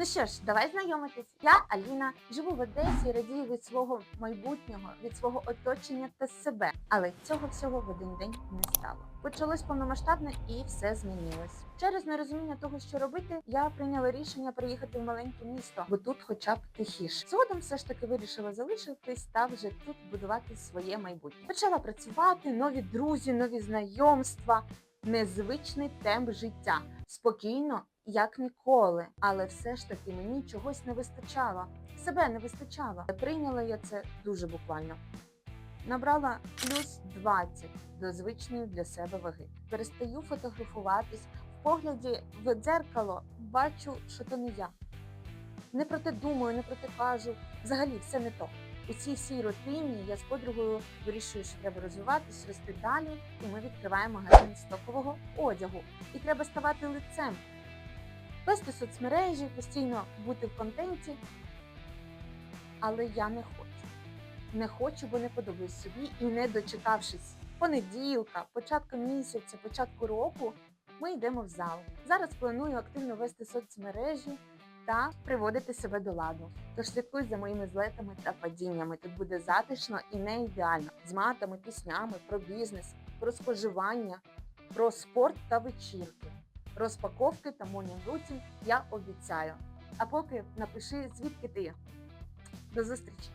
Ну що ж, давай знайомитись. Я Аліна, живу в Одесі, радію від свого майбутнього, від свого оточення та себе. Але цього всього в один день не стало. Почалось повномасштабне і все змінилось. Через нерозуміння того, що робити, я прийняла рішення приїхати в маленьке місто, бо тут, хоча б тихіше. Згодом все ж таки вирішила залишитись та вже тут будувати своє майбутнє. Почала працювати, нові друзі, нові знайомства, незвичний темп життя. Спокійно, як ніколи, але все ж таки мені чогось не вистачало. Себе не вистачало. Прийняла я це дуже буквально. Набрала плюс 20 до звичної для себе ваги. Перестаю фотографуватись. В погляді в дзеркало бачу, що то не я. Не про те думаю, не про те кажу. Взагалі все не то. У цій всій рутині я з подругою вирішую, що треба розвиватись, рости далі, і ми відкриваємо магазин стокового одягу. І треба ставати лицем, вести соцмережі, постійно бути в контенті. Але я не хочу. Не хочу, бо не подобаюсь собі і не дочекавшись понеділка, початку місяця, початку року, ми йдемо в зал. Зараз планую активно вести соцмережі та приводити себе до ладу. Тож слідкуй за моїми злетами та падіннями. Тут буде затишно і не ідеально з матами, піснями про бізнес, про споживання, про спорт та вечірки, розпаковки та morning routine я обіцяю. А поки напиши, звідки ти. До зустрічі!